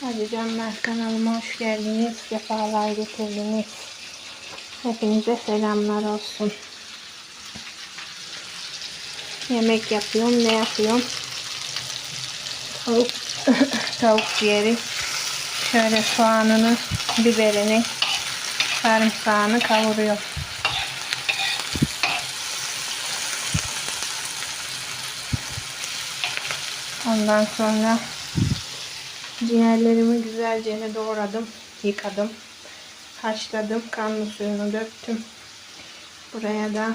Hadi canlar kanalıma hoş geldiniz. Sefalar getirdiniz. Hepinize selamlar olsun. Yemek yapıyorum. Ne yapıyorum? Tavuk, tavuk ciğeri. Şöyle soğanını, biberini, sarımsağını kavuruyorum. Ondan sonra ciğerlerimi güzelce doğradım, yıkadım, haşladım, kanlı suyunu döktüm. Buraya da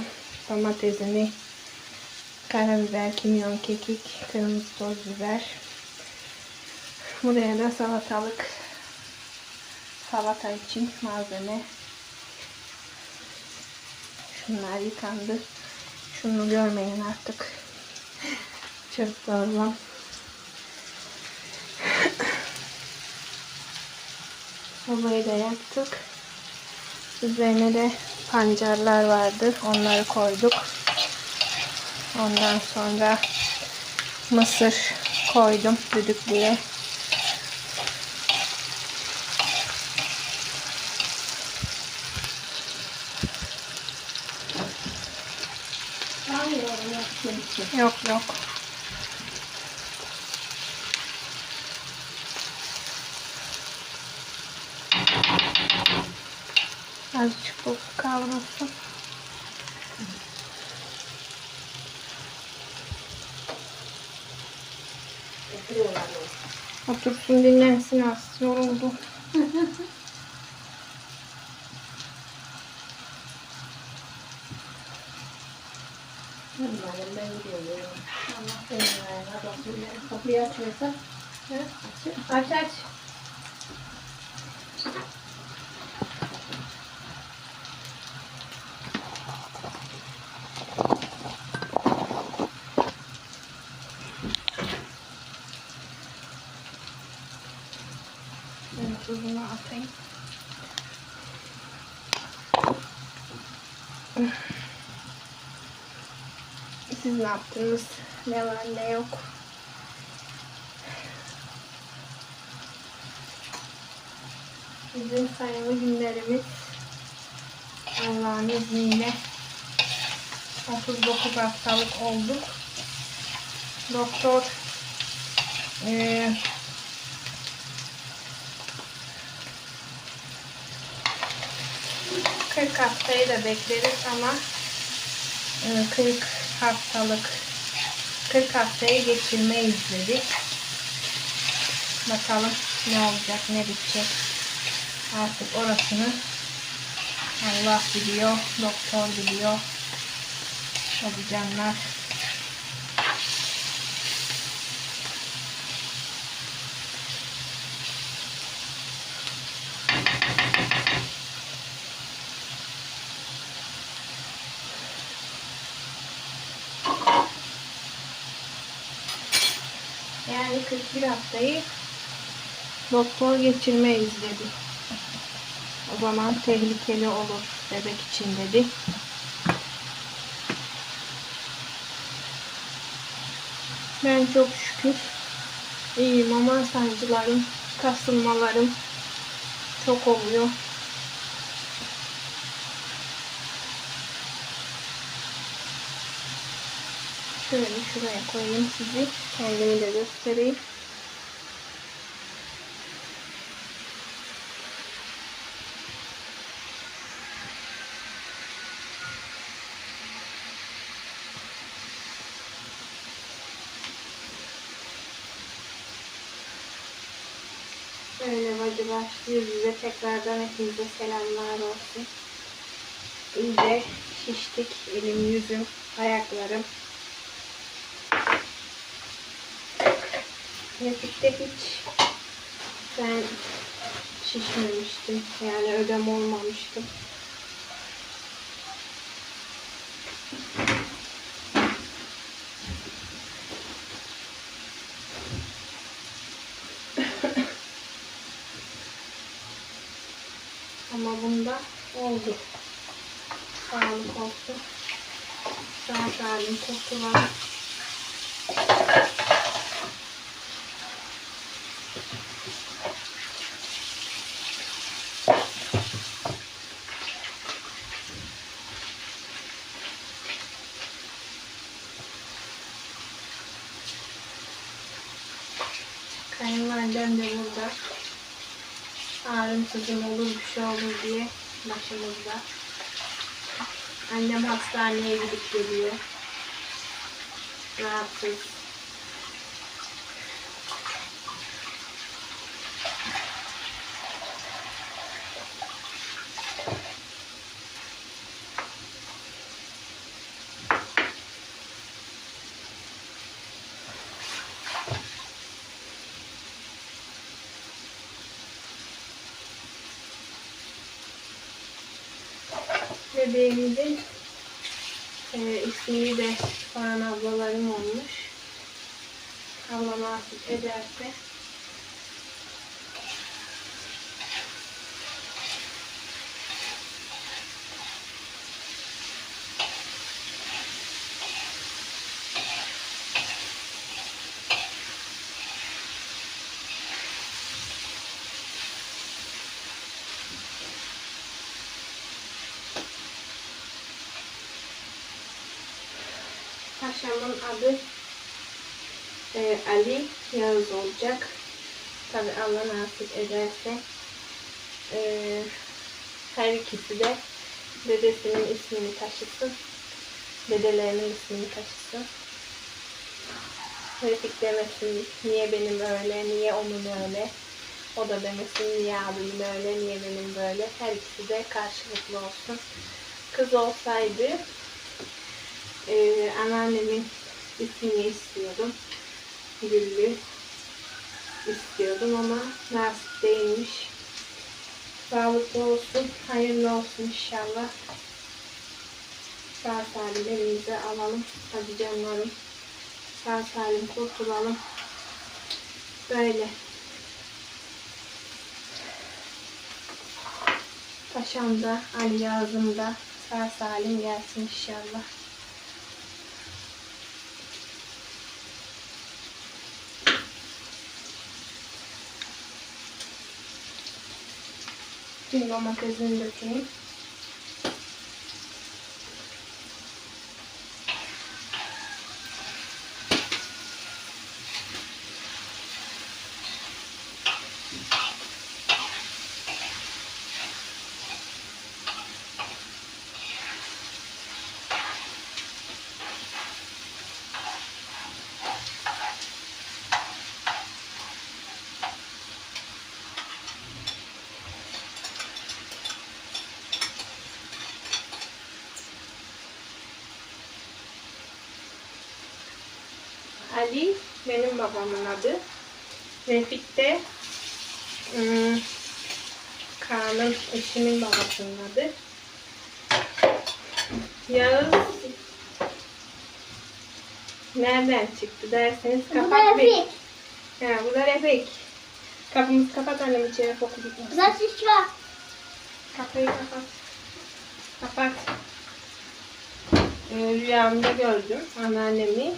domatesini, karabiber, kimyon, kekik, kırmızı toz biber. Buraya da salatalık, salata için malzeme. Şunlar yıkandı. Şunu görmeyin artık. Çırpalım. Sobayı da yaktık. Üzerine de pancarlar vardı. Onları koyduk. Ondan sonra mısır koydum düdüklüye. Yok yok. Azıcık bu kavrulsun. Otursun dinlensin az. Yoruldu. Kapıyı açıyorsa Aç aç. Şimdi tuzunu atayım. Siz ne yaptınız? Ne var ne yok. Bizim sayılı günlerimiz Allah'ın izniyle 39 haftalık olduk. Doktor e, 40 haftayı da bekleriz ama e, 40 haftalık 40 haftayı geçirmeyiz dedik. Bakalım ne olacak, ne bitecek. Artık orasını Allah biliyor, doktor biliyor. Çalışanlar Yani 41 haftayı doktor geçirmeyiz dedi. O zaman tehlikeli olur bebek için dedi. Ben çok şükür iyiyim ama sancılarım, kasılmalarım çok oluyor. Şöyle şuraya koyayım sizi. Kendimi de göstereyim. Böyle bacılar yüz yüze tekrardan hepinize selamlar olsun. İyice şiştik. Elim, yüzüm, ayaklarım. Yapıkta hiç ben şişmemiştim. Yani ödem olmamıştım. Ama bunda oldu. Sağlık olsun. Sağ salim kurtulalım. Kayınvalidem de burada. Ağrımsızım olur bir şey olur diye başımızda. Annem hastaneye gidip geliyor. Rahatsız. Bebeğimizin e, ismini de soran ablalarım olmuş. Allah nasip ederse. Paşamın adı e, Ali Yağız olacak. Tabi Allah nasip ederse. E, her ikisi de dedesinin ismini taşısın. Dedelerinin ismini taşısın. Refik demesin niye benim öyle, niye onun öyle. O da demesin niye abimin öyle, niye benim böyle. Her ikisi de karşılıklı olsun. Kız olsaydı ee, anneannemin ismini istiyordum. Güllü istiyordum ama nasip değilmiş. Sağlıklı olsun, hayırlı olsun inşallah. Sağ salim elimize alalım. Hadi canlarım. Sağ salim kurtulalım. Böyle. Paşam da, Ali Yazım da sağ salim gelsin inşallah. Şimdi domatesini dökeyim. Ali benim babamın adı. Refik de ım, Kaan'ın eşimin babasının adı. Yağız nereden çıktı derseniz bir. Refik. Ha, bu da Refik. Kapımızı kapat annem içeri koku gitmesin. da Şişva. Kapıyı kapat. Kapat. Ee, rüyamda gördüm anneannemi.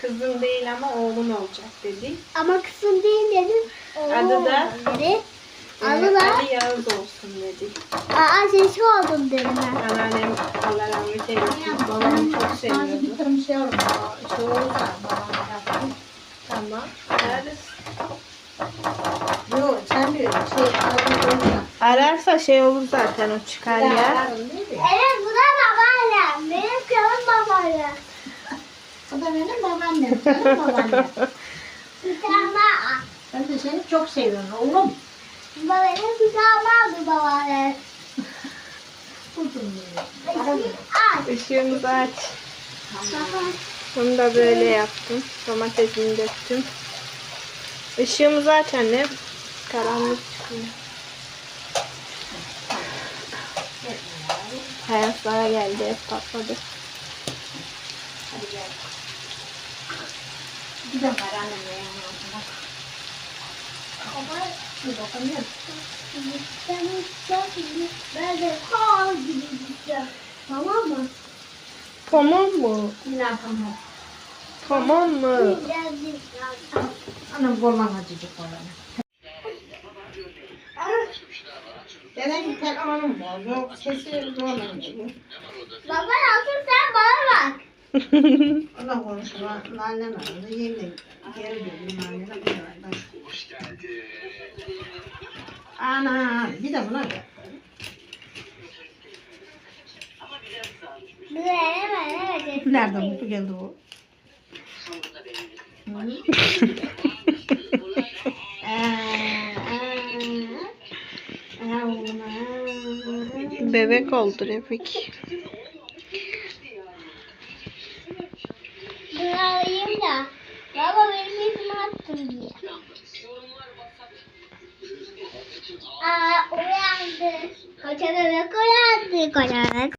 Kızım değil ama oğlum olacak dedi. Ama kızım değil dedim. Adı da? Dedi. Adı da? Ali Yağız olsun dedi. Aa Şişva oldum dedim ben. Anneannem Allah rahmet eylesin. Babamı çok seviyordu. bir şey olur. Babam yapsın. Tamam. Ararız. Yok sen bir şey alabilirsin. Ararsa şey olur zaten o çıkar ya. Evet bu da babaannem. Benim kızım babaannem. Da benim babaannem. Benim babaannem. Daha. Ben de seni çok seviyorum oğlum. Tane daha bir babaannem. Benim. Ararım. Aç. Işığımızı aç. Baba. Bunu da böyle yaptım. Domatesini döktüm. Işığımızı aç anne. Karanlık çıkıyor. Hayatlara geldi. Patladı. Hadi gel. Bir de var annemle yanına. Baba. Bir bakamıyorum. Ben ben de kal gibi gideceğim. Tamam mı? Tamam mı? Yine tamam. Tamam mı? Birazcık daha. Anam kollan acıcık olan. Benim telefonum bozuk. Sesi zorlanıyor. Baba otur sen bana bak. Ona konuşma. Annem aradı. Yemin geri döndüm anneme. Ana bir de buna böyle. Nereden mutlu geldi o? Aa. Bebek oldu Refik. Bunu alayım da. Baba benim yüzümü attın diye. Aa uyandı. Koca bebek uyandı. Koca bebek.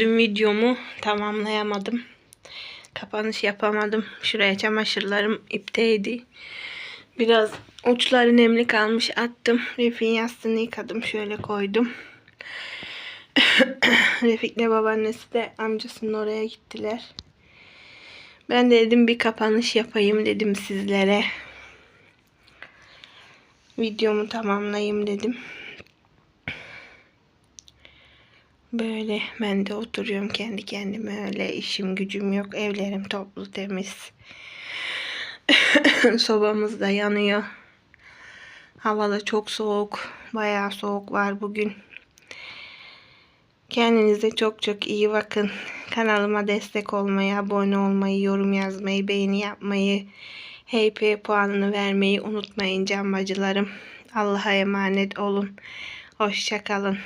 Dün videomu tamamlayamadım. Kapanış yapamadım. Şuraya çamaşırlarım ipteydi. Biraz uçları nemli kalmış attım. Refik'in yastığını yıkadım. Şöyle koydum. Refik'le babaannesi de amcasının oraya gittiler. Ben de dedim bir kapanış yapayım dedim sizlere. Videomu tamamlayayım dedim. Böyle ben de oturuyorum kendi kendime öyle işim gücüm yok. Evlerim toplu temiz. Sobamız da yanıyor. Hava da çok soğuk. Bayağı soğuk var bugün. Kendinize çok çok iyi bakın. Kanalıma destek olmayı, abone olmayı, yorum yazmayı, beğeni yapmayı, HP puanını vermeyi unutmayın can bacılarım. Allah'a emanet olun. Hoşçakalın.